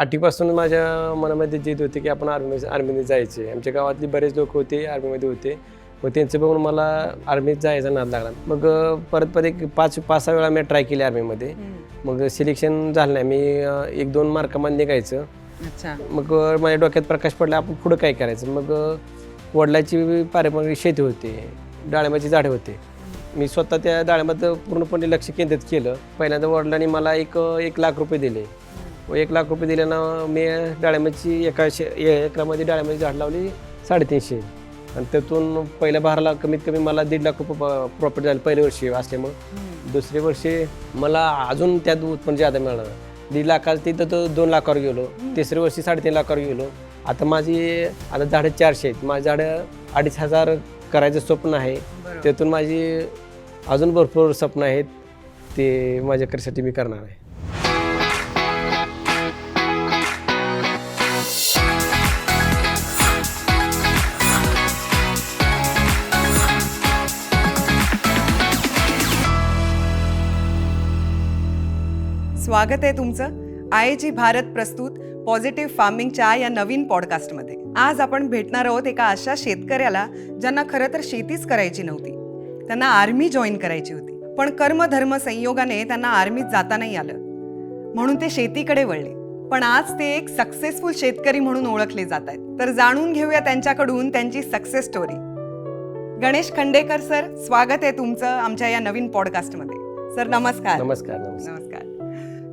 आठवीपासून माझ्या मनामध्ये जिद होती की आपण आर्मी आर्मीमध्ये जायचे. आमच्या गावातली बरेच लोक होते आर्मीमध्ये होते. व त्यांचं बघून मला आर्मीत जायचा नाद लागला. मग परत परत एक पाच पाच सहा वेळा मी ट्राय केली आर्मीमध्ये मग सिलेक्शन झालं नाही. मी एक दोन मार्कामध्ये निघायचं. अच्छा. मग माझ्या डोक्यात प्रकाश पडला आपण पुढं काय करायचं? मग वडिलाची पारंपरिक शेती होती. डाळिंबाची झाडे होते. मी स्वतः त्या डाळिंबात पूर्णपणे लक्ष केंद्रित केलं. पहिल्यांदा वडिलांनी मला एक एक लाख रुपये दिले. व एक लाख रुपये दिल्यानं मी डाळिंबाची एका शे एकरामध्ये डाळिंबाची झाड लावली साडेतीनशे. आणि त्यातून पहिल्या भाराला कमीत कमी मला दीड लाख रुपये प्रॉफिट झालं पहिल्या वर्षी असल्यामुळं. दुसऱ्या वर्षी मला अजून त्यात उत्पन्न जादा मिळालं. दीड लाखाला तिथं तो दोन लाखावर गेलो. तिसऱ्या वर्षी साडेतीन लाखावर गेलो. आता माझी आता झाडं चारशे आहेत. माझी झाडं अडीच हजार करायचं स्वप्न आहे. त्यातून माझी अजून भरपूर स्वप्न आहेत. ते माझ्याकडसाठी मी करणार आहे. स्वागत आहे तुमचं. आय जी भारत प्रस्तुत पॉझिटिव्ह फार्मिंगच्या या नवीन पॉडकास्टमध्ये. आज आपण भेटणार आहोत एका अशा शेतकऱ्याला ज्यांना खरं तर शेतीच करायची नव्हती. त्यांना आर्मी जॉईन करायची होती. पण कर्मधर्म संयोगाने त्यांना आर्मीत जाता नाही आलं. म्हणून ते शेतीकडे वळले. पण आज ते एक सक्सेसफुल शेतकरी म्हणून ओळखले जात आहेत. तर जाणून घेऊया त्यांच्याकडून त्यांची success story Ganesh Khandekar sir स्वागत आहे तुमचं आमच्या या नवीन पॉडकास्टमध्ये. सर नमस्कार. नमस्कार नमस्कार. नमस्कार.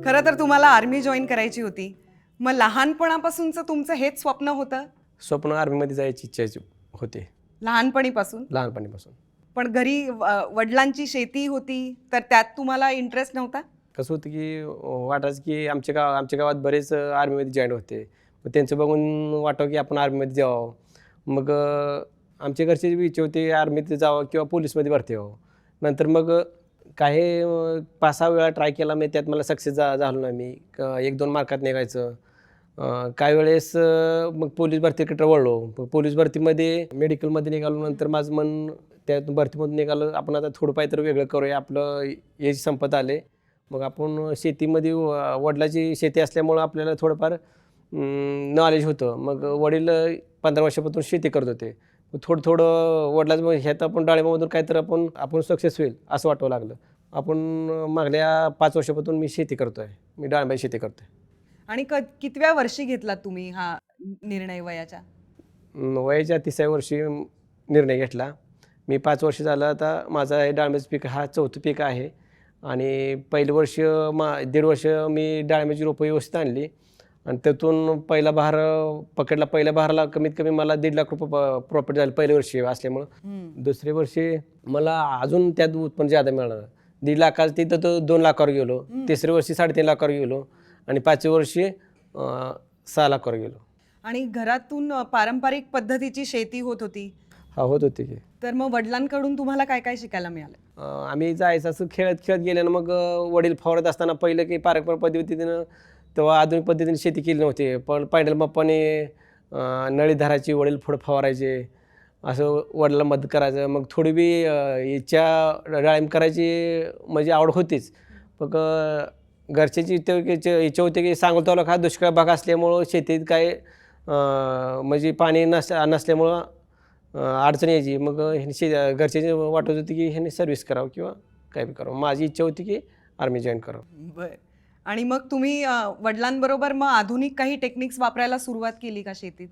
खरं तर तुम्हाला आर्मी जॉईन करायची होती. मग लहानपणापासूनचं तुमचं हेच स्वप्न होतं? स्वप्न आर्मीमध्ये जायची इच्छा होते. लहानपणीपासून? लहानपणीपासून. पण घरी वडिलांची शेती होती तर त्यात तुम्हाला इंटरेस्ट नव्हता? कसं होतं की वाटायचं की आमच्या गाव आमच्या गावात बरेच आर्मीमध्ये जॉईन होते. मग त्यांचं बघून वाटावं की आपण आर्मीमध्ये जावं. मग आमच्या घरचे इच्छा होती आर्मीत जावं किंवा पोलीसमध्ये भरती व्हावं. नंतर मग काही पाच सहा वेळा ट्राय केला मी त्यात मला सक्सेस जा झालो नाही मी. क- एक दोन मार्कात निघायचं काही वेळेस मग पोलीस भरतीकडे वळलो. पोलीस भरतीमध्ये मेडिकलमध्ये निघालो नंतर माझं मन त्यातून भरतीमधून निघालं. आपण आता थोडं पाय तर वेगळं करूया. आपलं एज संपत आले. मग आपण शेतीमध्ये व- वडिलाची शेती असल्यामुळं आपल्याला थोडंफार नॉलेज होतं. मग वडील पंधरा वर्षापासून शेती करत होते. थोडं थोडं वडिलाचं मग ह्यात आपण डाळिंबामधून काहीतरी आपण आपण सक्सेस होईल असं वाटावं लागलं. आपण मागल्या पाच वर्षापासून मी शेती करतो आहे मी डाळिंबाची शेती करतो आहे आणि क कितव्या वर्षी घेतलात तुम्ही हा निर्णय वयाच्या? वयाच्या तिसऱ्या वर्षी निर्णय घेतला. मी पाच वर्ष झालं आता माझा हे डाळिंबाचं पीक हा चौथं पीक आहे. आणि पहिलं वर्ष मा दीड वर्ष मी डाळिंबाची रोपं व्यवस्थित आणली. आणि त्यातून पहिला बहार पकडला पहिल्या बहाराला कमीत कमी मला दीड लाख रुपये प्रॉफिट झालं पहिल्या वर्षी असल्यामुळं. दुसऱ्या वर्षी मला अजून त्यात उत्पन्न जादा मिळालं. दीड लाखाला तिथं तो दोन लाखावर गेलो. तिसऱ्या वर्षी साडेतीन लाखावर गेलो. आणि पाचव्या वर्षी सहा लाखावर गेलो. आणि घरातून पारंपरिक पद्धतीची शेती होत होती. हा होत होते की. तर मग वडिलांकडून तुम्हाला काय काय शिकायला मिळालं? आम्ही जायचं असं खेळत खेळत गेल्यानं मग वडील फवारत असताना पहिलं की पारंपरिक पद्धतीनं तेव्हा आधुनिक पद्धतीने शेती केली नव्हती. पण पांडल बाप्पाने नळी धरायची वडील फुड फवारायचे असं वडिलांना मदत करायचं. मग थोडी बी इच्छा डाळिंब करायची म्हणजे आवड होतीच. मग घरच्याची इच्छा इच्छा इच्छा होती की सांगोला हा दुष्काळ भाग असल्यामुळं शेतीत काय म्हणजे पाणी नस नसल्यामुळं अडचण यायची. मग ह्यांनी शे घरच्याची वाटत होती की ह्याने सर्व्हिस करावं किंवा काय बी करावं. माझी इच्छा होती की आर्मी जॉईन करावं. बरं. आणि मग तुम्ही वडिलांबरोबर मग आधुनिक काही टेक्निक्स वापरायला सुरुवात केली का शेतीत?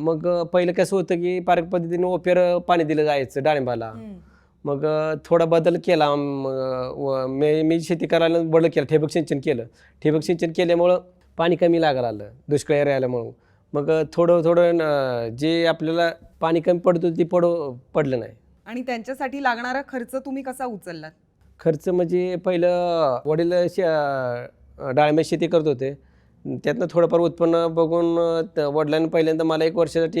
मग पहिलं कसं होतं की पारंपरिक पद्धतीने ओपेर पाणी दिलं जायचं डाळिंबाला. मग थोडा बदल केला मी मी शेती करायला बदल केला ठिबक सिंचन केलं. ठिबक सिंचन केल्यामुळं पाणी कमी लागायला आलं दुष्काळ एरिया आल्यामुळं मग थोडं थोडं जे आपल्याला पाणी कमी पडत होतं ते पड पडलं नाही. आणि त्यांच्यासाठी लागणारा खर्च तुम्ही कसा उचललात? खर्च म्हणजे पहिलं वडील शे अं, डाळिंबाची शेती करत होते त्यातनं थोडंफार उत्पन्न बघून वडिलांनी पहिल्यांदा मला एक वर्षासाठी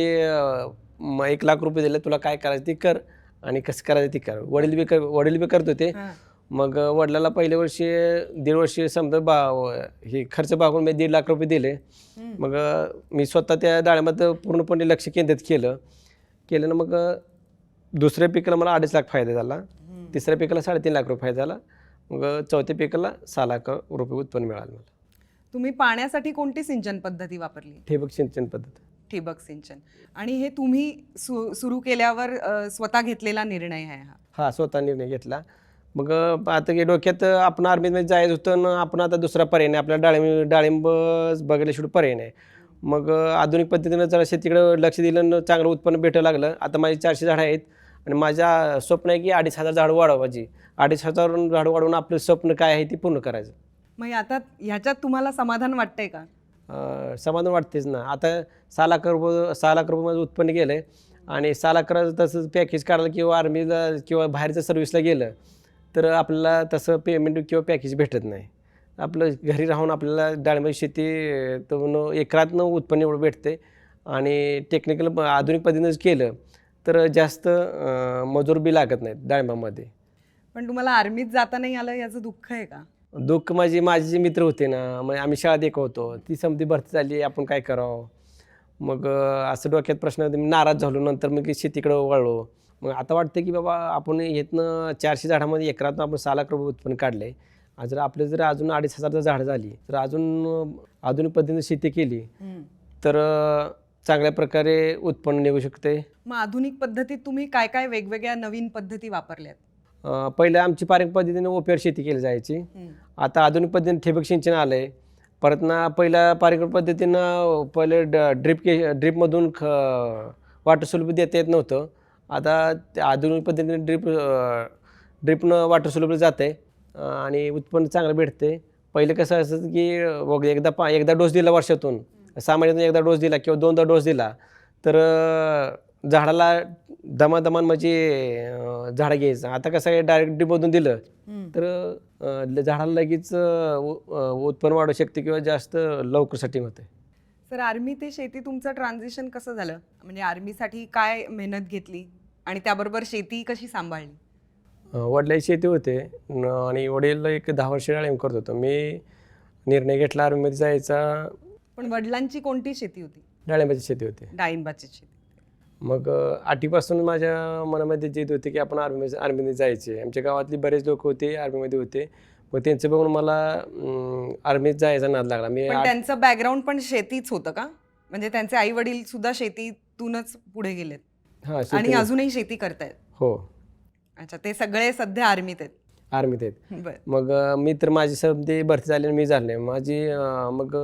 एक लाख रुपये दिले तुला काय करायचं ते कर आणि कसं करायचं ते कर वडील बी कर वडील बी करत होते. मग वडिलाला पहिल्या वर्षी दीड वर्षी समजा बा हे खर्च भागून मी दीड लाख रुपये दिले. मग मी स्वतः त्या डाळिंबात पूर्णपणे लक्ष केंद्रित केलं केल्यानं मग दुसऱ्या पिकाला मला अडीच लाख फायदा झाला. तिसऱ्या पिकाला साडेतीन लाख रुपये झाला. मग चौथ्या पिकाला सहा लाख रुपये उत्पन्न मिळालं मला. तुम्ही पाण्यासाठी कोणती सिंचन पद्धती वापरली? ठिबक सिंचन पद्धत. ठिबक सिंचन. आणि हे तुम्ही सु सुरू केल्यावर अ, स्वतः घेतलेला निर्णय आहे हा? हा स्वतः निर्णय घेतला. मग आता की डोक्यात आपण आर्मीमध्ये जायचं होतं न आपण आता दुसरा पर्याय नाही. आपल्याला डाळिंब डाळिंब बघायला पर्याय नाही. मग आधुनिक पद्धतीनं जरा शेतीकडं लक्ष दिलं चांगलं उत्पन्न भेटायला लागलं. आता माझी चारशे झाडं आहेत. आणि माझ्या स्वप्न आहे की अडीच हजार झाडं वाढवायची अडीच हजार झाडं वाढवून आपलं स्वप्न काय आहे ते पूर्ण करायचं. मग आता ह्याच्यात तुम्हाला समाधान वाटतंय का? अं, समाधान वाटतेच ना. आता सहा लाख रुपये सहा लाख रुपये माझं उत्पन्न गेलं आहे आणि सहा लाख तसंच पॅकेज काढलं किंवा आर्मीला किंवा बाहेरच्या सर्व्हिसला गेलं तर आपल्याला तसं पेमेंट किंवा पॅकेज भेटत नाही. आपलं घरी राहून आपल्याला डाळिंबाची शेती अं, तर न एकरातनं उत्पन्न एवढं भेटते आणि टेक्निकल आधुनिक पद्धतीनं केलं. तर जास्त मजूर बी लागत नाहीत डाळिंबामध्ये पण तुम्हाला आर्मीत जाता नाही आलं याचं दुःख आहे का? दुःख माझी माझे जे मित्र होते ना मग आम्ही शाळा एक होतो. ती समधी भरती झाली आपण काय करावं? मग असं डोक्यात प्रश्न होते. मी नाराज झालो. नंतर मग शेतीकडे वळलो. मग आता वाटतं की बाबा आपण येतनं चारशे झाडामध्ये एकरातनं आपण सहा लाख रुपये उत्पन्न काढले. जर आपले जर अजून अडीच हजार जर झाडं झाली तर अजून आधुनिक पद्धतीने शेती केली तर चांगल्या प्रकारे उत्पन्न निघू शकते. मग आधुनिक पद्धतीत तुम्ही काय काय वेगवेगळ्या नवीन पद्धती वापरल्यात? अं, पहिलं आमची पारंपरिक पद्धतीने ओप्यावर शेती केली जायची. आता आधुनिक पद्धतीने ठिबक सिंचन आलं आहे परत ना पहिल्या पारंपरिक पद्धतीनं पहिले ड ड्रिप के ड्रिपमधून ख वॉटर सुलभ देता येत नव्हतं. आता त्या आधुनिक पद्धतीने ड्रिप ड्रिपनं वॉटर सुलभ जातं आहे आणि उत्पन्न चांगलं भेटते पहिले कसं असतं की बघ एकदा पा एकदा डोस दिला वर्षातून. सहा महिन्यातून एकदा डोस दिला किंवा दोनदा डोस दिला तर झाडाला दमादमान म्हणजे झाडं घ्यायचं. आता कसं आहे डायरेक्ट ड्रिपमधून दिलं तर झाडाला लगेच उत्पन्न वाढू शकते किंवा जास्त लवकर सेटिंग होते. सर आर्मी ते शेती तुमचं ट्रान्झिशन कसं झालं? म्हणजे आर्मीसाठी काय मेहनत घेतली आणि त्याबरोबर शेती कशी सांभाळली? अं, वडिलांची शेती होते आणि वडील एक दहा वर्ष करत होतो. मी निर्णय घेतला आर्मीमध्ये जायचा पण वडिलांची कोणती शेती होती? डाळिंबाची शेती होती. डाळिंबाची शेती. मग आठीपासून माझ्या मनामध्ये जिद होती की आपण आर्मी आर्मीमध्ये जायचे. आमच्या गावातली बरेच लोक होते आर्मीमध्ये होते. मग त्यांचं बघून मला आर्मीत जायचा नाद लागला. मी पण त्यांचं बॅकग्राऊंड पण शेतीच होतं का? म्हणजे त्यांचे आई वडील सुद्धा शेतीतूनच पुढे गेलेत. हा आणि अजूनही शेती करतायत. हो. अच्छा ते सगळे सध्या आर्मीत आहेत. आर्मीत आहेत. मग मी तर माझी सध्या भरती झाली मी झाले. माझी मग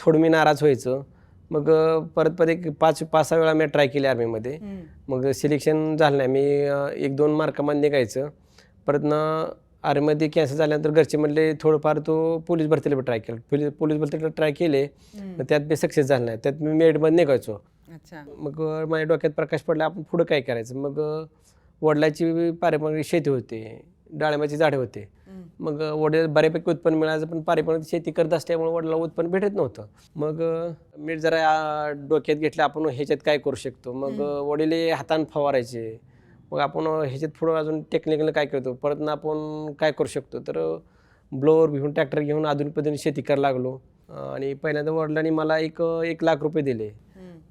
थोडं मी नाराज व्हायचं. मग परत परत एक पाच पाच सहा वेळा मी ट्राय केली आर्मीमध्ये. मग सिलेक्शन झालं नाही. मी एक दोन मार्कामध्ये निघायचं. परत ना आर्मीमध्ये कॅन्सल झाल्यानंतर घरचे म्हणले थोडंफार तो पोलीस भरतीला ट्राय केलं. पोलीस पोलीस भरतीला ट्राय केले. मग त्यात मी सक्सेस झालं नाही. त्यात मी मेडमध्ये निघायचो. अच्छा. मग माझ्या डोक्यात प्रकाश पडला आपण पुढं काय करायचं? मग वडिलाची पारंपरिक शेती होते. डाळिंबाची झाडे होते. मग वडील बऱ्यापैकी उत्पन्न मिळायचं पण पारंपरिक शेती करत असल्यामुळे वडिला उत्पन्न भेटत नव्हतं. मग मी जरा डोक्यात घेतलं आपण ह्याच्यात काय करू शकतो? मग वडील हातानं फवारायचे. मग आपण ह्याच्यात पुढं अजून टेक्निकल काय करतो? परत ना आपण काय करू शकतो? तर ब्लोअर घेऊन ट्रॅक्टर घेऊन आधुनिक पद्धतीने शेती करायला लागलो. आणि पहिल्यांदा वडिलांनी मला एक एक लाख रुपये दिले.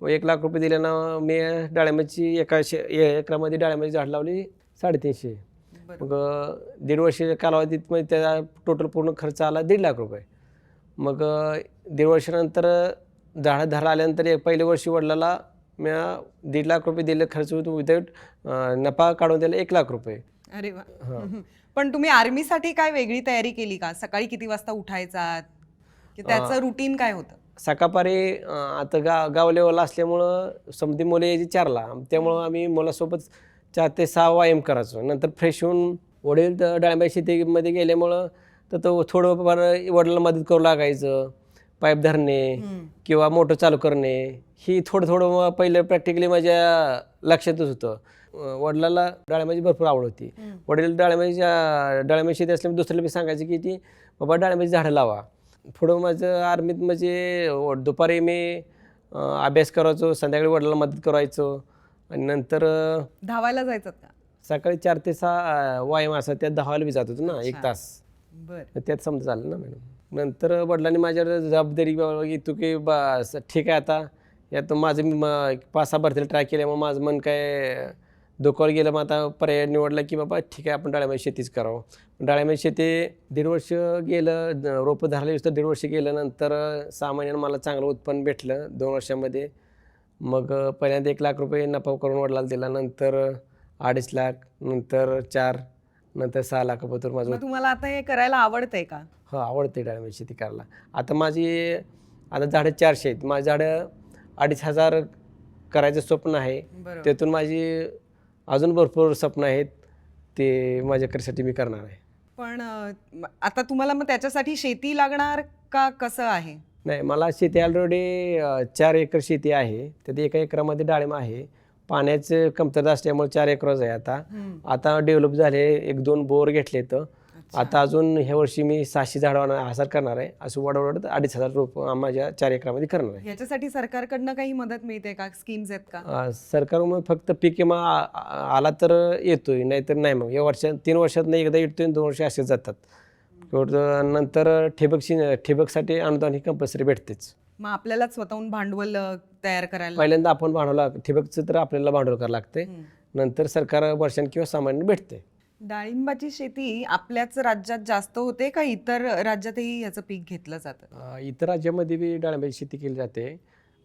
मग एक लाख रुपये दिल्यानं मी डाळिंबाची एका शे एकरामध्ये डाळिंबाची झाड लावली साडेतीनशे. मग दीड वर्ष कालावधीत मग त्याचा टोटल पूर्ण खर्च आला दीड लाख रुपये. मग दीड वर्षानंतर झाडं धरा आल्यानंतर एक पहिल्या वर्षी वडिलाला मी दीड लाख रुपये दिले खर्च विदाऊट नफा काढून दिला एक लाख रुपये. अरे वा. पण तुम्ही आर्मीसाठी काय वेगळी तयारी केली का? सकाळी किती वाजता उठायचा त्याचं रुटीन काय होतं? सकाळपारी आता गा गाव लेवलला असल्यामुळं समधी मुलं यायची चारला. त्यामुळं आम्ही मुलासोबत चार ते सहा व्यायाम करायचो. नंतर फ्रेश होऊन वडील तर डाळिंबा शेतीमध्ये गेल्यामुळं तर तो थोडंफार वडिलांना मदत करू लागायचं. पाईप धरणे किंवा मोटर चालू करणे ही थोडं थोडं पहिलं प्रॅक्टिकली माझ्या लक्षातच होतं. वडिलाला डाळिंबाची भरपूर आवड होती. वडील डाळिंबाच्या डाळिंबाची शेती असल्यामुळे दुसऱ्याला मी सांगायचे की ती बाबा डाळिंबाची झाडं लावा. पुढं माझं आर्मीत म्हणजे दुपारी मी अभ्यास करायचो संध्याकाळी वडिलांना मदत करायचो. आणि नंतर धावायला जायचं का? सकाळी चार ते सहा व्यायाम असा त्यात दहावायला बी जात होतो ना एक. तास. बर. त्यात समजा झालं ना मॅडम. नंतर वडिलांनी माझ्यावर जबाबदारी बाबा की तू की बस ठीक आहे आता. यात माझं मी पाच सहा भरतीला ट्राय केल्यामुळे माझं मन काय डोक्यावर गेलं मग आता पर्याय निवडला की बाबा ठीक आहे आपण डाळिंबाची शेतीच करावं. डाळिंबाची शेती दीड वर्ष गेलं रोपं धरले तर दीड वर्ष गेलं नंतर अं, सहा महिन्यानं मला चांगलं उत्पन्न भेटलं दोन वर्षामध्ये. मग पहिल्यांदा एक लाख रुपये नफा करून वडिलाला दिला नंतर अडीच लाख नंतर चार नंतर सहा लाखापत्र माझं मग तुम्हाला आता हे करायला आवडतंय का? हो आवडते डाळिंबाची शेती करायला. आता माझी आता झाडं चारशे आहेत. माझी झाडं अडीच हजार करायचं स्वप्न आहे. बरोबर. त्यातून माझी अजून भरपूर स्वप्न आहेत. ते माझ्या करीसाठी मी करणार आहे. पण अ, आता तुम्हाला मग त्याच्यासाठी शेती लागणार का कसं आहे? नाही मला शेती ऑलरेडी चार एकर शेती आहे. त्यात एका एकरामध्ये डाळिंब आहे. पाण्याचं कमतरता असल्यामुळे चार एकरच आहे आता. आता डेव्हलप झाले एक दोन बोर घेतले तर आता अजून ह्या वर्षी मी सहाशे झाडं हजार करणार आहे. असं वाढवत अडीच हजार रोप माझ्या चार एकरामध्ये करणार आहे. याच्यासाठी सरकारकडनं काही मदत मिळते का? स्कीम्स आहेत का? अं, सरकारमग फक्त पीक विमा आला तर येतोय नाहीतर नाही मग. या वर्षात तीन वर्षात नाही एकदा येतोय दोन वर्ष असेच जातात. नंतर ठिबक सिं ठिबकसाठी अनुदान ही कंपल्सरी भेटतेच. मग आपल्यालाच स्वतःहून भांडवल तयार करायला पहिल्यांदा आपण भांडवला ठिबकचं तर आपल्याला भांडवल करावं लागते. नंतर सरकार वर्षान किंवा सामान्य भेटते. डाळिंबाची शेती आपल्याच राज्यात जास्त होते का इतर राज्यातही याचं पीक घेतलं जातं? इतर राज्यामध्ये बी डाळिंबाची शेती केली जाते.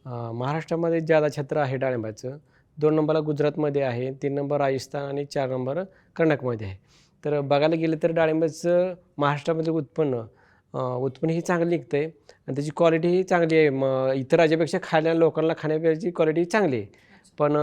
महाराष्ट्रामध्ये ज्यादा क्षेत्र आहे डाळिंबाचं दोन नंबरला गुजरातमध्ये आहे तीन नंबर राजस्थान आणि चार नंबर कर्नाटकमध्ये आहे. तर बघायला गेलं तर डाळिंबाचं महाराष्ट्रामध्ये उत्पन्न उत्पन्न ही चांगलं निघतं आहे आणि त्याची क्वालिटी ही चांगली आहे. मग इतर राज्यापेक्षा खायला लोकांना खाण्यापिण्याची क्वालिटी चांगली आहे. पण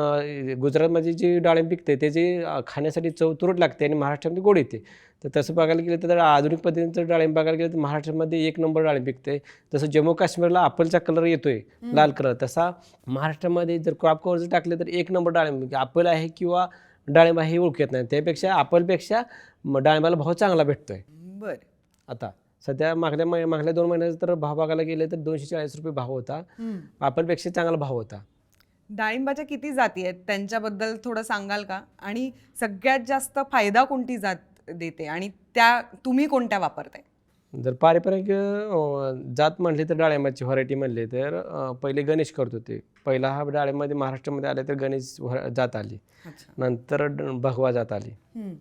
गुजरातमध्ये जी डाळिंब पिकते त्याची खाण्यासाठी चव तुरट लागते आणि महाराष्ट्रामध्ये गोड येते. तर तसं बघायला गेलं तर आधुनिक पद्धतीचं डाळिंब बघायला गेलं तर महाराष्ट्रामध्ये एक नंबर डाळिंब पिकते तसं जम्मू काश्मीरला आपलचा कलर येतो आहे लाल कलर तसा महाराष्ट्रामध्ये जर क्रॉप कव्हर जर टाकले तर एक नंबर डाळिंब आपल आहे किंवा डाळिंब हे ओळखू येत नाही. त्यापेक्षा ॲपलपेक्षा म- डाळिंबाला भाव चांगला भेटतोय. बर. आता सध्या मागल्या मै- मागल्या दोन महिन्याचा तर भाव बघायला गेले तर दोनशे चाळीस रुपये भाव होता. ॲपलपेक्षा चांगला भाव होता. डाळिंबाच्या किती जाती आहेत? त्यांच्याबद्दल थोडं सांगाल का? आणि सगळ्यात जास्त फायदा कोणती जात देते? आणि त्या तुम्ही कोणत्या वापरताय? जर पारंपरिक जात म्हणली तर डाळिंबाची व्हरायटी म्हणली तर पहिले गणेश करत होते. पहिला हा डाळिंबामध्ये महाराष्ट्रामध्ये आले तर गणेश जात आली. नंतर भगवा जात आली.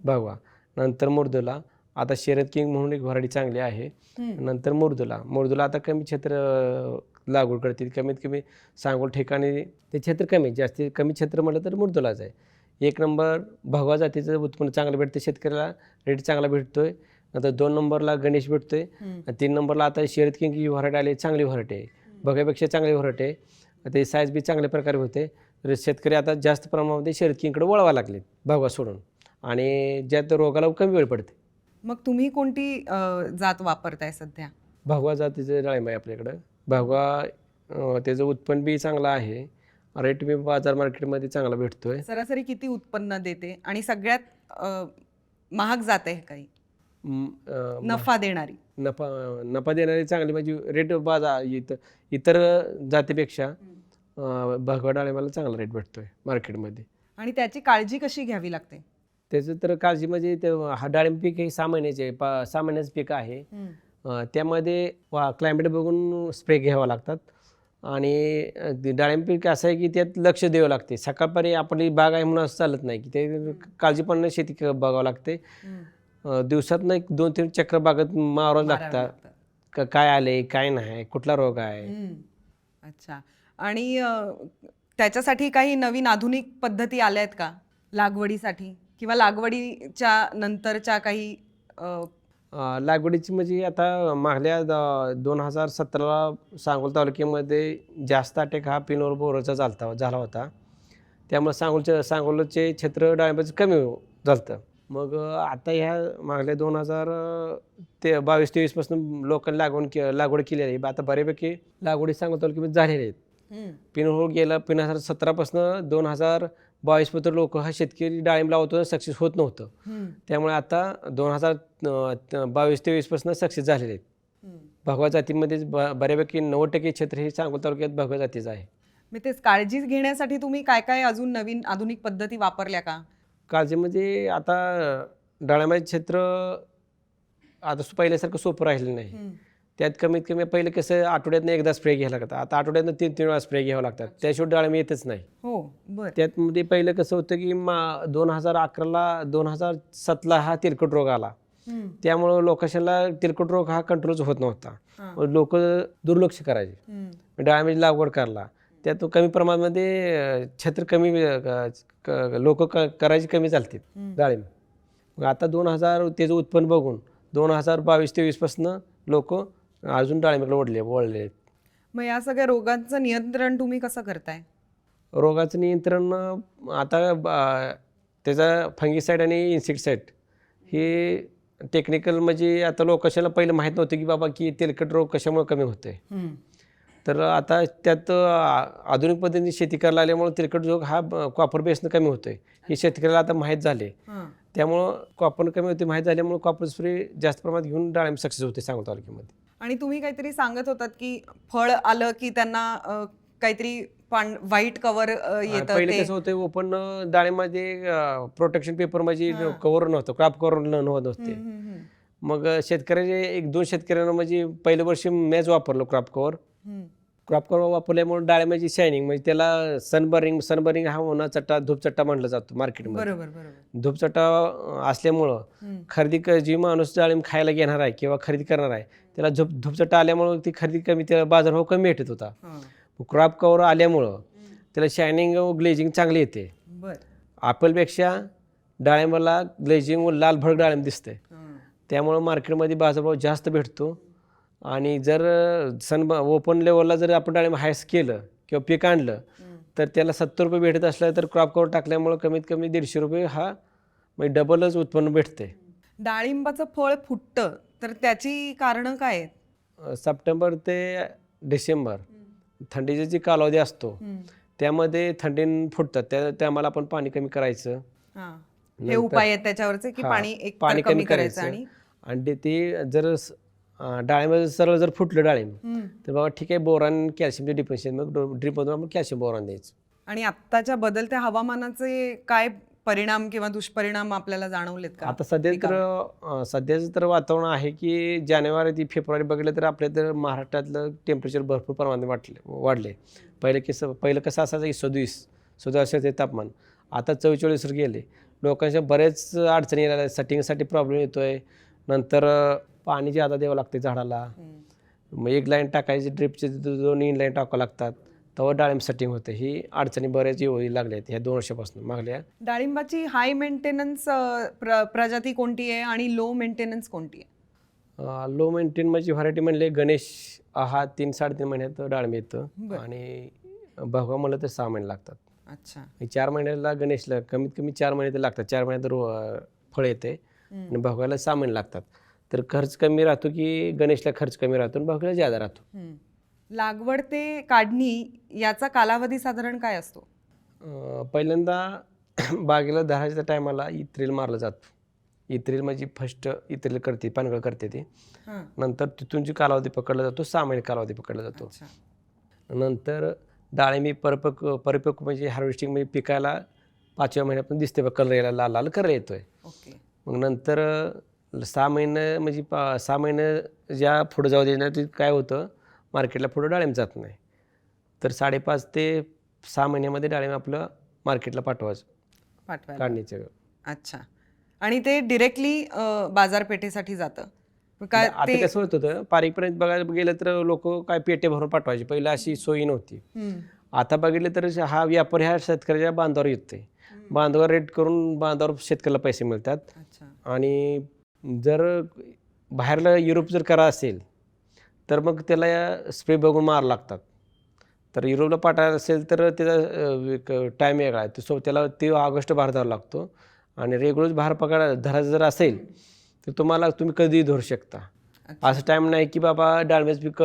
भगवा. नंतर मुर्दुला. आता शरद किंग म्हणून एक व्हरायटी चांगली आहे. नंतर मुर्दुला. मुर्दुला आता कमी क्षेत्र लागवड करतील. कमीत कमी सांगोल ठिकाणी ते क्षेत्र कमी जास्ती कमी क्षेत्र म्हटलं तर मुर्दुलाच आहे. एक नंबर भगवा जातीचं उत्पन्न चांगलं भेटतं. शेतकऱ्याला रेट चांगला भेटतोय. नंतर दोन नंबरला गणेश भेटतोय. आणि तीन नंबरला आता शरद किंग ही व्हरायटी आली चांगली व्हरायटी आहे. भगव्यापेक्षा चांगली व्हरायटी आहे. ते साईज बी चांगल्या प्रकारे होते. तर शेतकरी आता जास्त प्रमाणामध्ये शरद किंगकडे वळवा लागले भगवा सोडून. आणि ज्यात रोगाला कमी वेळ पडते. मग तुम्ही कोणती जात वापरताय सध्या? भगवा जातीचं डाळिंब आहे आपल्याकडं. भगवा त्याचं उत्पन्न बी चांगलं आहे. रेट बी बाजार मार्केटमध्ये चांगला भेटतोय. सरासरी किती उत्पन्न देते? आणि सगळ्यात महाग जात आहे काही? नफा देणारी. नफा नफा देणारी चांगली म्हणजे रेट बाजार इतर इतर जातीपेक्षा भगवा डाळिंबाला चांगला रेट भेटतोय मार्केटमध्ये आणि त्याची काळजी कशी घ्यावी लागते? त्याचं तर काळजी म्हणजे ते हा डाळिंब पीक हे सहा महिन्याचे पीक आहे. त्यामध्ये वा क्लायमेट बघून स्प्रे घ्यावा लागतात. आणि डाळिंब पीक असं आहे की त्यात लक्ष द्यावं लागते. सकाळपारी आपली बाग आहे म्हणून असं चालत नाही की ते काळजीपणे शेती बघावं लागते. अं, दिवसातनं एक दोन तीन चक्र बागत मारावं लागतात क- काय आले काय नाही कुठला रोग आहे. अच्छा. आणि त्याच्यासाठी काही नवीन आधुनिक पद्धती आल्या आहेत का? लागवडीसाठी? किंवा लागवडीच्या नंतरच्या काही लागवडीची म्हणजे आता मागल्या दोन हजार सतराला सांगोल तालुक्यामध्ये जास्त अटॅक हा पिनोर बोरचा झालता झाला होता. त्यामुळे सांगोलच्या सांगोलचे क्षेत्र डाळिंबाचं कमी झालं मग आता ह्या मागल्या दोन हजार ते बावीस तेवीसपासून लोकांनी लागवड के लागवड केलेली आहे. आता बऱ्यापैकी लागवडी सांगोल तालुक्यामध्ये झालेल्या आहेत. पिनोर गेला पिन हजार सतरापासून दोन हजार बावीसपर्यंत लोक हा शेतकरी डाळिंब लावत होतं सक्सेस होत नव्हतं. त्यामुळे आता दोन हजार बावीस तेवीसपासून सक्सेस झालेले आहेत. भगवा जातीमध्ये बऱ्यापैकी नव्वद टक्के क्षेत्र हे सांगोल तालुक्यात भगवा जातीचं आहे. मी तेच काळजी घेण्यासाठी तुम्ही काय काय अजून नवीन आधुनिक पद्धती वापरल्या का? काळजी म्हणजे आता डाळिंबाचे क्षेत्र आता पहिल्यासारखं सोपं राहिलं नाही. त्यात कमीत कमी पहिलं कसं आठवड्यातनं एकदा स्प्रे घ्यायला लागतं आता आठवड्यातनं तीन तीन वेळा स्प्रे घ्यावं लागतात. त्याशिवाय डाळिंब येतच नाही. हो बर. त्यात मध्ये पहिलं कसं होतं की मा दोन हजार अकराला दोन हजार सातला हा तेलकट रोग आला. त्यामुळं लोकांना तेलकट रोग हा कंट्रोलच होत नव्हता. लोक दुर्लक्ष करायचे. डाळिंबाची लागवड करला त्यात कमी प्रमाणामध्ये छत्र कमी लोक करायची कमी चालते डाळिंब मग आता दोन हजार त्याचं उत्पन्न बघून दोन हजार बावीस तेवीसपासनं लोक अजून डाळिंबाकडे ओढले वळले आहेत. मग या सगळ्या रोगांचं नियंत्रण तुम्ही कसं करताय? रोगाचं नियंत्रण आता त्याचा फंगिसाईड आणि इन्सेक्टिसाईड हे टेक्निकल म्हणजे आता लोकांना पहिलं माहीत नव्हतं की बाबा की तेलकट रोग कशामुळे कमी होतोय. तर आता त्यात आधुनिक पद्धतीने शेती करायला आल्यामुळे तेलकट रोग हा कॉपर बेसनं कमी होतोय. हे शेतकऱ्याला आता माहीत झाले त्यामुळं कॉपर कमी होते माहीत झाल्यामुळे कॉपर स्प्रे जास्त प्रमाणात घेऊन डाळिंब सक्सेस होते सांगतो तालुक्यामध्ये. आणि तुम्ही काहीतरी सांगत होतात की फळ आलं की त्यांना काहीतरी पांढ व्हाईट कव्हर येतं पहिले कसं होतं ओपन डाळिंबामध्ये प्रोटेक्शन पेपर म्हणजे कव्हर नव्हतं क्रॉप कव्हर नव्हते हम्म, मग शेतकऱ्याचे एक दोन शेतकऱ्यांना म्हणजे पहिल्या वर्षी मॅच वापरलं क्रॉप कव्हर हम्म. क्रॉप कव्हर वापरल्यामुळे डाळिंबाची शायनिंग म्हणजे त्याला सनबर्निंग सनबर्निंग हा उन्हा चट्टा धूपचट्टा म्हटलं जातो मार्केटमध्ये धूपचट्टा असल्यामुळं. खरेदी जी माणूस डाळिंब खायला घेणार आहे किंवा खरेदी करणार आहे त्याला झोप धूपचट्टा आल्यामुळं ती खरेदी कमी त्याला बाजारभाव कमी भेटत होता. क्रॉप कव्हर आल्यामुळं त्याला शायनिंग व ग्लेजिंग चांगली येते. ॲपलपेक्षा डाळिंबाला ग्लेजिंग व लाल भडक डाळिंब दिसते. त्यामुळं मार्केटमध्ये बाजारभाव जास्त भेटतो. आणि जर सन ओपन लेवलला जर आपण डाळिंब हायस केलं किंवा पीक आणलं. तर त्याला सत्तर रुपये भेटत असलं तर क्रॉप कव्हर टाकल्यामुळं कमीत कमी दीडशे रुपये हा म्हणजे डबलच उत्पन्न भेटते डाळिंबाचं फळ फुटतं तर त्याची कारणं काय आहेत सप्टेंबर ते डिसेंबर थंडीचा जी कालावधी असतो. त्यामध्ये थंडीन फुटतात त्या त्यामुळे आपण पाणी कमी करायचं हा. उपाय आहेत त्याच्यावरचे की पाणी एक पाणी कमी करायचं. आणि ते- जर डाळिंब सरळ जर फुटलं डाळिंब. तर बाबा ठीक आहे बोरान कॅल्शियमचे डिफिशियन्सी मग ड्रिपमधून आपण कॅल्शियम बोरान द्यायचं. आणि आत्ताच्या बदलत्या हवामानाचे काय परिणाम किंवा दुष्परिणाम आपल्याला जाणवलेत का? आता सध्या तर सध्याचं तर वातावरण आहे की जानेवारी ते फेब्रुवारी बघितलं तर आपल्या तर महाराष्ट्रातलं टेम्परेचर भरपूर प्रमाणात वाटले वाढले. पहिले कसं पहिलं कसं असायचं की सदवीस सदुसष्ट ते तापमान. आता चव्वेचाळीसवर गेले. लोकांच्या बरेच अडचणी यायला सेटिंगसाठी प्रॉब्लेम येतोय. नंतर अं, पाणी ज्यादा द्यावं लागते झाडाला. मग एक लाईन टाकायची ड्रिपचे दोन इन लाईन टाकावं लागतात. तेव्हा डाळिंब सेटिंग होते. ही अडचणी बऱ्याच येऊ लागल्या आहेत ह्या दोन वर्षापासून मागल्या. डाळिंबाची हाय मेंटेनन्स प्रजाती कोणती आहे आणि लो मेंटेनन्स कोणती आहे? लो मेंटेन म्हणजे व्हरायटी म्हणले गणेश हा तीन साडेतीन महिन्यात डाळिंब येतं. आणि भगवा म्हणलं तर सहा महिने लागतात. अच्छा. चार महिन्याला गणेशला कमीत कमी चार महिने तर लागतात. चार महिन्यात फळ येते. आणि भगवाला सहा महिने लागतात. तर खर्च कमी राहतो की गणेशला खर्च कमी राहतो आणि भगवाला जादा राहतो? हम्म. लागवड ते काढणी याचा कालावधी साधारण काय असतो? अं, पहिल्यांदा बागेला धरायच्या टायमाला इत्रेल मारलं जातं. इत्रेल म्हणजे फर्स्ट इत्रेल करते पानगळ करते ती. हां. नंतर तिथून जी कालावधी पकडला जातो सहा महिने कालावधी पकडला जातो. अच्छा. नंतर डाळिंबी परिपक्व परिपक्व म्हणजे हार्वेस्टिंग म्हणजे पिकायला पाचव्या महिन्यापासून दिसते बघ कलर यायला लाल लाल कलर येतोय. ओके. मग नंतर अं, सहा महिने म्हणजे पा सहा महिने ज्या पुढं जाऊ देणार ते काय होतं? मार्केटला पुढं डाळिंब जात नाही. तर साडेपाच ते सहा महिन्यामध्ये डाळिंब आपलं मार्केटला पाठवायचं. पाठवायला. काढणीचं. अच्छा. आणि ते डिरेक्टली बाजारपेठेसाठी जातं. काय आता ते कसं होत होतं पारिकपर्यंत बघायला गेलं तर लोक काय पेटे भरून पाठवायचे. पहिलं अशी सोयी नव्हती. आता बघितलं तर हा व्यापार ह्या शेतकऱ्याच्या बांधावर येतोय. बांधावर रेट करून बांधावर शेतकऱ्याला पैसे मिळतात. आणि जर बाहेरला युरोप जर करा असेल तर मग त्याला स्प्रे बघून मार लागतात. तर युरोपला पाठवायला असेल तर त्याचा टाईम वेगळा आहे. तो सो त्याला ते ऑगस्ट बाहेर धरावा लागतो. आणि रेग्युलर बाहेर पकडा धरायचं जर असेल तर तुम्हाला तुम्ही कधीही धरू शकता. असं टाईम नाही की बाबा डाळमेज पीक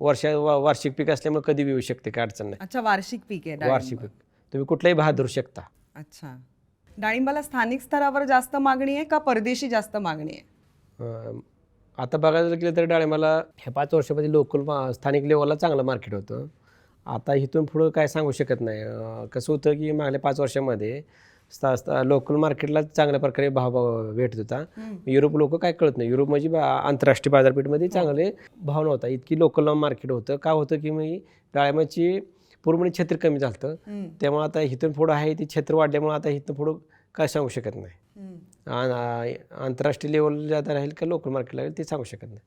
वर्षा वार्षिक पीक असल्यामुळे कधी येऊ शकते काय अडचण नाही. अच्छा वार्षिक पीक आहे. वार्षिक पीक. तुम्ही कुठलाही भात धरू शकता. अच्छा. डाळिंबाला स्थानिक स्तरावर जास्त मागणी आहे का परदेशी जास्त मागणी आहे? आता बघायला गेलं तर डाळिंबाला ह्या पाच वर्षामध्ये लोकल स्थानिक लेवलला चांगलं मार्केट होतं. आता इथून पुढं काय सांगू शकत नाही. कसं होतं की मागल्या पाच वर्षामध्ये लोकल मार्केटला चांगल्या प्रकारे भाव भेटत होता. युरोप लोक काय कळत नाही. युरोप म्हणजे बा- आंतरराष्ट्रीय बाजारपेठेमध्ये चांगले भाव नव्हता. इतकी लोकल मार्केट होतं. का होतं की मी डाळिंबाची पूर्णपणे क्षेत्र कमी झालं. त्यामुळे आता इथून पुढं आहे ते क्षेत्र वाढल्यामुळे आता इथून पुढं काय सांगू शकत नाही. आंतरराष्ट्रीय लेवल जाता राहील का लोकल मार्केटला राहील ते सांगू शकत नाही.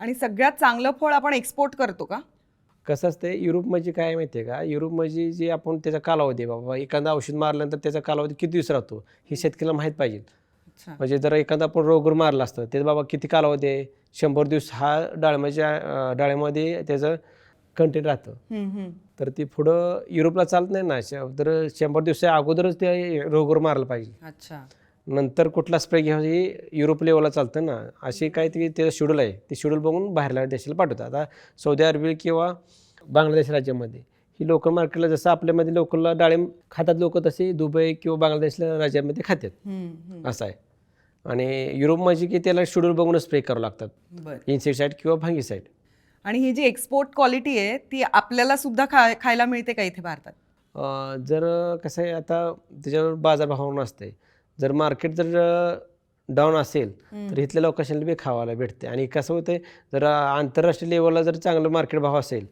आणि सगळ्यात चांगलं फळ आपण एक्सपोर्ट करतो का? कसं असते युरोप म्हणजे काय माहिती आहे का? युरोप म्हणजे जे आपण त्याचा कालावधी बाबा. एखादं औषध मारल्यानंतर त्याचा कालावधी किती दिवस राहतो? हे शेतकऱ्याला माहीत पाहिजे. म्हणजे जर एखादा आपण रोगवर मारला असतं ते बाबा किती कालावधी आहे? शंभर दिवस हा डाळिंबाच्या अं, डाळिंबामध्ये त्याचं कंटेंट राहतं. तर ती पुढं युरोपला चालत नाही ना श- तर शंभर दिवसा अगोदरच ते रोगवर मारलं पाहिजे. अच्छा. नंतर कुठला स्प्रे घ्यावा हे युरोप लेवलला चालतं ना. अशी काय ती त्याचं शेड्यूल आहे. ते शेड्यूल बघून बाहेरल्या देशाला पाठवतात. आता सौदी अरेबिया किंवा बांगलादेश राज्यामध्ये ही लोकल मार्केटला जसं आपल्यामध्ये लोकलला डाळिंब खातात लोक तसे दुबई किंवा बांगलादेशला राज्यामध्ये खातात. असं आहे. आणि युरोप म्हणजे की त्याला शेड्यूल बघूनच स्प्रे करावं लागतात. इन्सेक्टिसाईड किंवा फंगिसाईड आणि ही जी एक्सपोर्ट क्वालिटी आहे ती आपल्याला सुद्धा खा खायला मिळते का इथे भारतात? अं, जर कसं आहे आता त्याच्यावर बाजारभावावर असते जर मार्केट जर डाऊन असेल तर इथल्या लोकांना बी खावायला भेटते. आणि कसं होतं जर आंतरराष्ट्रीय लेवलला जर चांगलं मार्केट भाव असेल.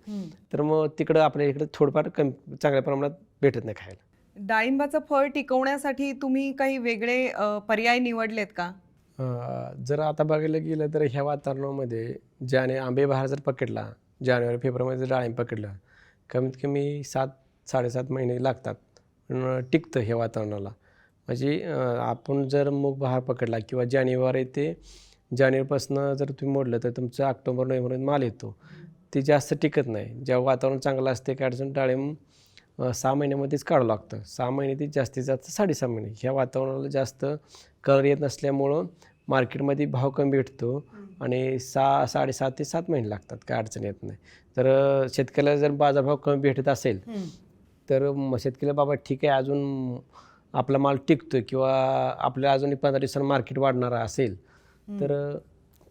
तर मग तिकडं आपल्या इकडं थोडंफार कमी चांगल्या प्रमाणात भेटत नाही खायला. डाळिंबाचं फळ टिकवण्यासाठी तुम्ही काही वेगळे पर्याय निवडलेत का? जर आता बघायला गेलं तर ह्या वातावरणामध्ये ज्याने आंबे बहार जर पकडला जानेवारी फेब्रुवारीमध्ये जर डाळिंब पकडलं कमीत कमी सात साडेसात महिने लागतात. पण टिकतं ह्या वातावरणाला. म्हणजे आपण जर मूग बहार पकडला किंवा जानेवारी ते जानेवारीपासून जर तुम्ही मोडलं तर तुमचं ऑक्टोबर नोव्हेंबरमध्ये माल येतो. ते जास्त टिकत नाही. जेव्हा वातावरण चांगलं असते काय अडचण डाळिंब सहा महिन्यामध्येच काढावं लागतं. सहा महिने ते जास्तीत जास्त साडेसहा महिने. ह्या वातावरणाला जास्त कलर येत नसल्यामुळं मार्केटमध्ये भाव कमी भेटतो आणि सहा साडेसात ते सात महिने लागतात. काय अडचण येत नाही. तर शेतकऱ्याला जर बाजारभाव कमी भेटत असेल तर शेतकऱ्याला बाबा ठीक आहे अजून आपला माल टिकतो किंवा आपल्याला अजून पंधरा दिवसांनी मार्केट वाढणारा असेल तर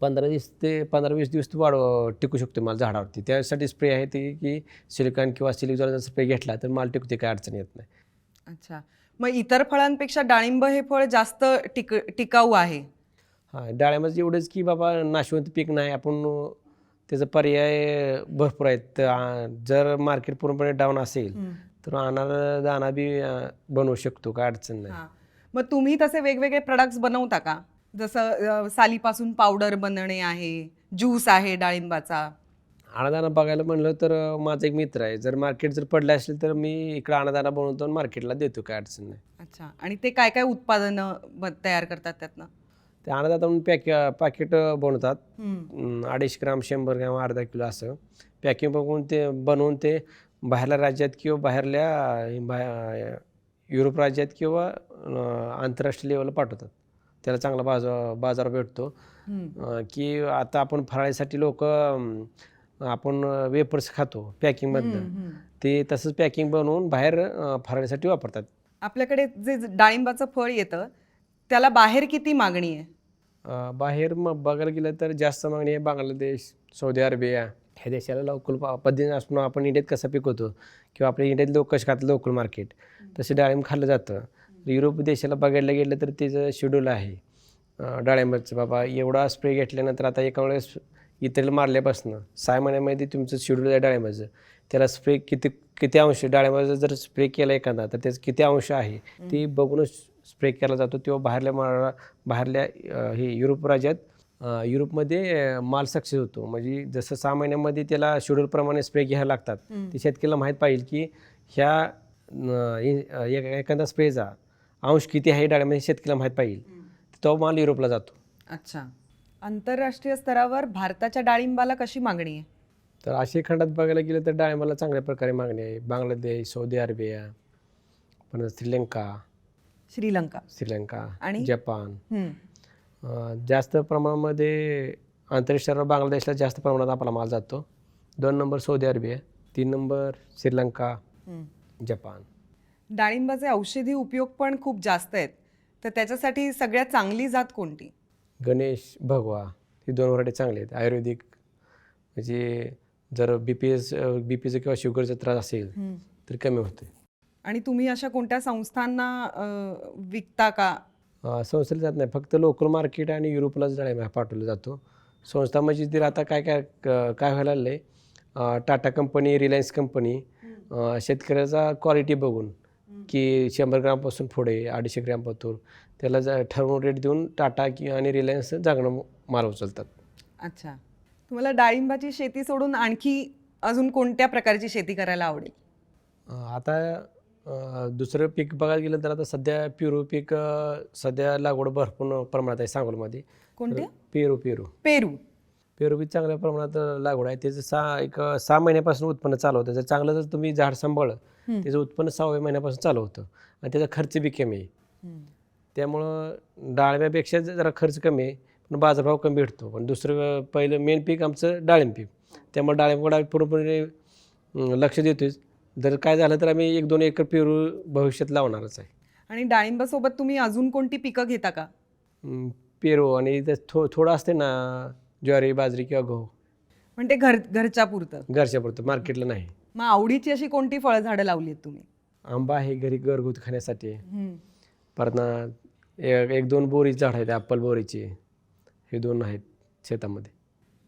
पंधरा दिवस ते पंधरा वीस दिवस तो वाढ टिकू शकतो माल झाडावरती. त्यासाठी स्प्रे आहे ते की सिलिकॉन किंवा सिलिकॉनचा स्प्रे घेतला तर माल टिकते काय अडचण येत नाही. अच्छा. मग इतर फळांपेक्षा डाळिंब हे फळ जास्त टिक टिकाऊ आहे. हां डाळिंबाचं एवढंच की बाबा नाशवंत पीक नाही आपण त्याचा पर्याय भरपूर आहेत. जर मार्केट पूर्णपणे डाऊन असेल तर आणणार दाना बी बनवू शकतो काय अडचण नाही. मग तुम्ही तसे वेगवेगळे प्रोडक्ट्स बनवता का? जसं सालीपासून पावडर बनणे आहे ज्यूस आहे डाळिंबाचा. अनादाना बघायला म्हणलं तर माझा एक मित्र आहे. जर मार्केट जर पडलं असेल तर मी इकडं अनादाना बनवतो आणि मार्केटला देतो काय अडचण नाही. अच्छा. आणि ते काय काय उत्पादनं तयार करतात त्यातनं? ते अनादाता म्हणून पॅक पॅकेट बनवतात. अडीचशे ग्राम शंभर ग्राम अर्धा किलो असं. पॅकिंग बघून ते बनवून ते बाहेरल्या राज्यात किंवा बाहेरल्या युरोप राज्यात किंवा आंतरराष्ट्रीय लेवलला पाठवतात. त्याला चांगला बाजार बाजार भेटतो. की आता आपण फराळीसाठी लोक आपण वेपर्स खातो पॅकिंगमधनं. ते तसंच पॅकिंग बनवून बाहेर फराळीसाठी वापरतात. आपल्याकडे जे डाळिंबाचं फळ येतं त्याला बाहेर किती मागणी आहे? बाहेर मग बघायला गेलं तर जास्त मागणी आहे बांगलादेश सौदी अरेबिया. ह्या देशाला लोकल पद्धतीने असून आपण इंडियात कसं पिकवतो? किंवा आपल्या इंडियात लोक कसे खातात लोकल मार्केट तसे डाळिंब खाल्लं जातं. युरोप देशाला बघायला गेलं तर त्याचं शेड्यूल आहे. डाळिंबाचं. बाबा एवढा स्प्रे घेतल्यानंतर आता एका वेळेस इतरला मारल्यापासून सहा महिन्यामध्ये तुमचं शेड्यूल आहे डाळिंबाचं. त्याला स्प्रे किती किती अंश डाळिंबाचा जर स्प्रे केला एखादा तर त्याचं किती अंश आहे? ते बघूनच स्प्रे केला जातो. तेव्हा बाहेरल्या मा बाहेरल्या हे युरोप राज्यात युरोपमध्ये माल सक्सेस होतो. म्हणजे जसं सहा महिन्यामध्ये त्याला शेड्यूलप्रमाणे स्प्रे घ्यायला लागतात ते शेतकऱ्याला माहीत पाहिजे की ह्या एखादा स्प्रेचा अंश किती आहे डाळीमध्ये शेतकऱ्याला माहीत पाहिजे. तो माल युरोपला जातो. अच्छा. आंतरराष्ट्रीय स्तरावर भारताच्या डाळिंबाला कशी मागणी आहे? तर आशिया खंडात बघायला गेलं तर डाळिंबाला चांगल्या प्रकारे मागणी आहे. बांगलादेश सौदी अरेबिया पण श्रीलंका. श्रीलंका. श्रीलंका आणि? जपान. अं, जास्त प्रमाणामध्ये आंतरराष्ट्रीय बांगलादेशला जास्त प्रमाणात आपला माल जातो. दोन नंबर सौदी अरेबिया तीन नंबर श्रीलंका हम्म. जपान. डाळिंबाचे औषधी उपयोग पण खूप जास्त आहेत. तर त्याच्यासाठी सगळ्यात चांगली जात कोणती? गणेश भगवा ही दोन व्हरायटी चांगले आहेत. आयुर्वेदिक म्हणजे जर बी पी एस बी पीचं किंवा शुगरचा त्रास असेल तर कमी होते आणि तुम्ही अशा कोणत्या संस्थांना अ, विकता का? संस्थेला जात नाही. फक्त लोकल मार्केट आणि युरोपलाच डाळिंब पाठवला जातो. संस्था म्हणजे तिला आता काय काय क- काय व्हायला लागलं आहे टाटा कंपनी रिलायन्स कंपनी शेतकऱ्याचा क्वालिटी बघून. की शंभर ग्रामपासून पुढे अडीचशे ग्रामपासून त्याला जा ठरवून रेट देऊन टाटा कि आणि रिलायन्स जागणं माल उचलतात. अच्छा. तुम्हाला डाळिंबाची शेती सोडून आणखी अजून कोणत्या प्रकारची शेती करायला आवडेल? आता दुसरं पीक बघायला गेलं तर आता सध्या पेरू पीक सध्या लागवड भरपूर प्रमाणात आहे सांगोलमध्ये. कोणत्या? पेरू पेरू. पेरू. पेरू बी चांगल्या प्रमाणात लागवड आहे. त्याचं सहा एक सहा महिन्यापासून उत्पन्न चालू होतं. जर चांगलं जर तुम्ही झाड सांभाळलं. त्याचं उत्पन्न सहाव्या महिन्यापासून चालू होतं. आणि त्याचा खर्च बी कमी आहे. त्यामुळं डाळिंब्यापेक्षा जरा खर्च कमी आहे पण बाजारभाव कमी भेटतो. पण दुसरं पहिलं मेन पीक आमचं डाळिंब पीक. त्यामुळे डाळिंबकडे आम्ही पूर्णपणे लक्ष देतोच जर काय झालं तर आम्ही एक दोन एकर पेरू भविष्यात लावणारच आहे. आणि डाळिंबासोबत तुम्ही अजून कोणती पिकं घेता का? पेरू आणि थो थोडं असते ना ज्वारी बाजरी किंवा गहू. म्हणजे घर घरच्या पुरतं. घरच्यापुरतं मार्केटला नाही. मग आवडीची अशी कोणती फळझाडं लावली आहेत तुम्ही? आंबा आहे घरी घरगुती खाण्यासाठी. हम्म. परत ना एक एक दोन बोरीची झाड आहेत ॲपल बोरीची. हे दोन आहेत शेतामध्ये.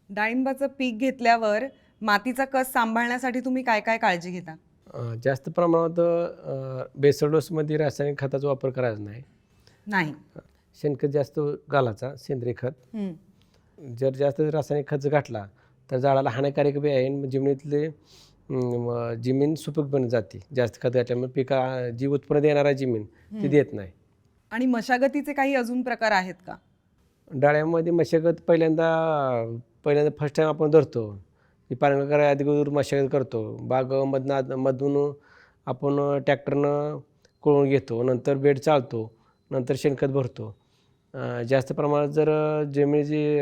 डाळिंबाचं पीक घेतल्यावर मातीचा कस सांभाळण्यासाठी तुम्ही काय काय काळजी घेता? अं, जास्त प्रमाणात अं, बेसल डोसमध्ये रासायनिक खताचा वापर करायचा नाही. नाही. शेणखत जास्त घालायचा सेंद्रिय खत. हम्म. जर जास्त रासायनिक खत घातला तर झाडाला हानिकारक बी आहे. आणि जमिनीतले जमीन सुपीक बनत जाते. जास्त खत घातल्यामुळे पिका जी उत्पन्न देणारा जमीन ती देत नाही. आणि मशागतीचे काही अजून प्रकार आहेत का? डाळ्यामध्ये मशागत पहिल्यांदा पहिल्यांदा फर्स्ट टाईम आपण धरतो. की पाणी करायला अगोदर मशागत करतो. बाग मधनं मधून आपण ट्रॅक्टरनं कोळून घेतो. नंतर बेड चालतो. नंतर शेणखत भरतो. जास्त प्रमाणात जर जमिनीची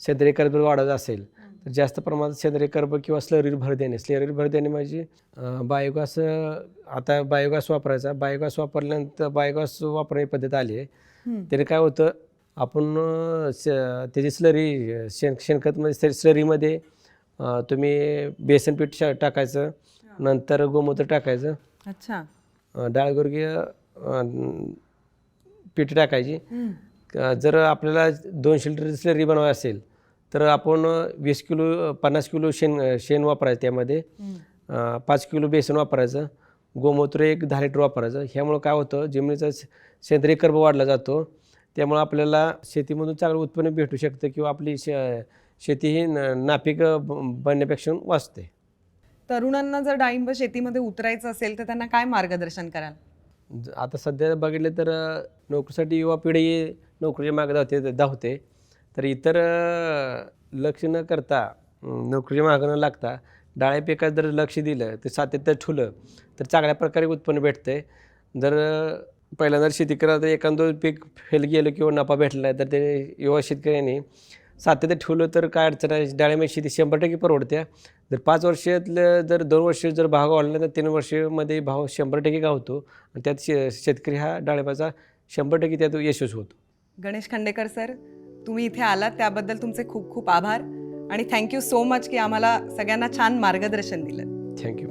सेंद्रिय कर्ब वाढत असेल तर जास्त प्रमाणात सेंद्रिय कर्ब किंवा स्लरीर भर देणे. स्लरीर भर देणे म्हणजे बायोगॅस आता बायोगॅस वापरायचा. बायोगॅस वापरल्यानंतर बायोगॅस वापरण्याची पद्धत आली आहे. त्याने काय होतं आपण त्याची स्लरी शेण शेणखतमध्ये स्लरीमध्ये तुम्ही बेसन पीठ टाकायचं. नंतर गोमूत्र टाकायचं. अच्छा. अं, डाळगुर्गीय पीठ टाकायची. जर आपल्याला दोनशे लिटर स्लरी बनवायची असेल तर आपण वीस किलो पन्नास किलो शेण शेण वापरायचं त्यामध्ये. पाच किलो बेसन वापरायचं. गोमूत्र एक दहा लिटर वापरायचं. ह्यामुळं काय होतं जमिनीचा सेंद्रिय कर्ब वाढला जातो. त्यामुळं आपल्याला शेतीमधून चांगलं उत्पन्न भेटू शकतं किंवा आपली शे शेती ही नापीक बनण्यापेक्षा वाचते. तरुणांना जर डाळिंब शेतीमध्ये उतरायचं असेल तर त्यांना काय मार्गदर्शन कराल? ज- आता सध्या बघितलं तर नोकरीसाठी युवा पिढी नोकरीच्या मागे धावते धावते. तर इतर लक्ष न करता अं, नोकरीच्या मागं न लागता डाळी पिकात जर लक्ष दिलं ते सातत्य ठेवलं तर चांगल्या प्रकारे उत्पन्न भेटते जर अ, पहिल्यांदा शेती करत एखादं पीक फेल गेलं किंवा नफा भेटला नाही तर ते युवा शेतकऱ्यांनी सातत्य ठेवलं तर काय अडचण आहे? डाळिंब शेती शंभर टक्के परवडते जर पाच वर्षातलं जर दोन वर्ष जर भाव वाढला तर तीन वर्षामध्ये भाव शंभर टक्के गावतो आणि त्यात शे शेतकरी हा डाळिंबाचा शंभर टक्के त्यात यशस्वी होतो. गणेश खंडेकर सर तुम्ही इथे आलात त्याबद्दल तुमचे खूप खूप आभार आणि थँक्यू सो मच की आम्हाला सगळ्यांना छान मार्गदर्शन दिलं. थँक्यू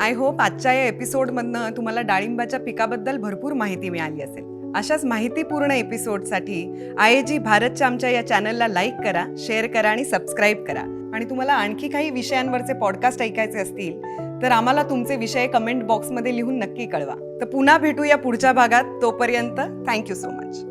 आय होप आजच्या या एपिसोडमधनं तुम्हाला डाळिंबाच्या पिकाबद्दल भरपूर माहिती मिळाली असेल. अशाच माहितीपूर्ण एपिसोडसाठी आय ए जी भारतच्या आमच्या या चॅनलला लाईक करा शेअर करा आणि सबस्क्राईब करा. आणि तुम्हाला आणखी काही विषयांवरचे पॉडकास्ट ऐकायचे असतील तर आम्हाला तुमचे विषय कमेंट बॉक्समध्ये लिहून नक्की कळवा. तर पुन्हा भेटूया पुढच्या भागात. तोपर्यंत थँक्यू सो मच